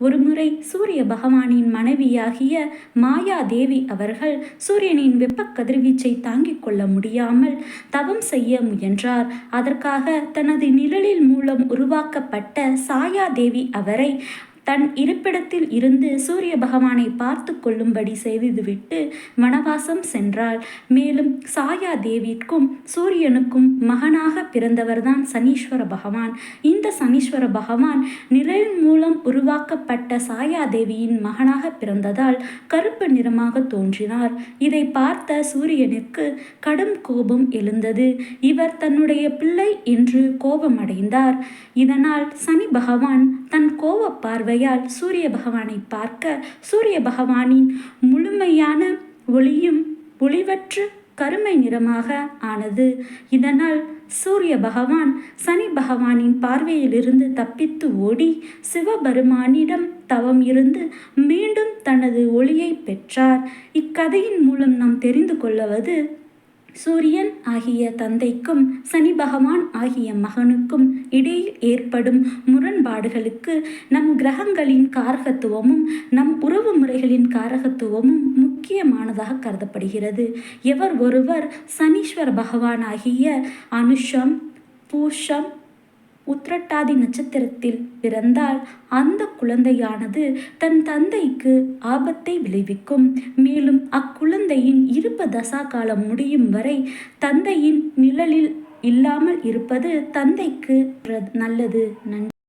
ஒருமுறை சூரிய பகவானின் மனைவியாகிய மாயாதேவி அவர்கள் சூரியனின் வெப்ப கதிர்வீச்சை தாங்கிக் கொள்ள முடியாமல் தவம் செய்ய முயன்றார். அதற்காக தனது நிழலில் மூலம் உருவாக்கப்பட்ட சாயாதேவி அவரை தன் இருப்பிடத்தில் இருந்து சூரிய பகவானை பார்த்து கொள்ளும்படி செய்துவிட்டு வனவாசம் சென்றாள். மேலும் சாயா தேவிக்கும் சூரியனுக்கும் மகனாக பிறந்தவர்தான் சனீஸ்வர பகவான். இந்த சனீஸ்வர பகவான் நிழல் மூலம் உருவாக்கப்பட்ட சாயாதேவியின் மகனாக பிறந்ததால் கருப்பு நிறமாக தோன்றினார். இதை பார்த்த சூரியனுக்கு கடும் கோபம் எழுந்தது. இவர் தன்னுடைய பிள்ளை என்று கோபமடைந்தார். இதனால் சனி பகவான் தன் கோப பார்வை பார்வையால் சூரிய பகவானை பார்க்க சூரிய பகவானின் முழுமையான ஒளியும் ஒளிவற்று கருமை நிறமாக ஆனது. இதனால் சூரிய பகவான் சனி பகவானின் பார்வையிலிருந்து தப்பித்து ஓடி சிவபெருமானிடம் தவம் இருந்து மீண்டும் தனது ஒளியைப் பெற்றார். இக்கதையின் மூலம் நாம் தெரிந்து கொள்வது சூரியன் ஆகிய தந்தைக்கும் சனி பகவான் ஆகிய மகனுக்கும் இடையில் ஏற்படும் முரண்பாடுகளுக்கு நம் கிரகங்களின் காரகத்துவமும் நம் உறவு முறைகளின் காரகத்துவமும் முக்கியமானதாக கருதப்படுகிறது. எவர் ஒருவர் சனீஸ்வர பகவான் ஆகிய அனுஷம் பூஷம் உத்திரட்டாதி நட்சத்திரத்தில் பிறந்தால் அந்த குழந்தையானது தன் தந்தைக்கு ஆபத்தை விளைவிக்கும். மேலும் அக்குழந்தையின் இருப்பு தசா காலம் முடியும் வரை தந்தையின் நிழலில் இல்லாமல் இருப்பது தந்தைக்கு நல்லது. நன்றி.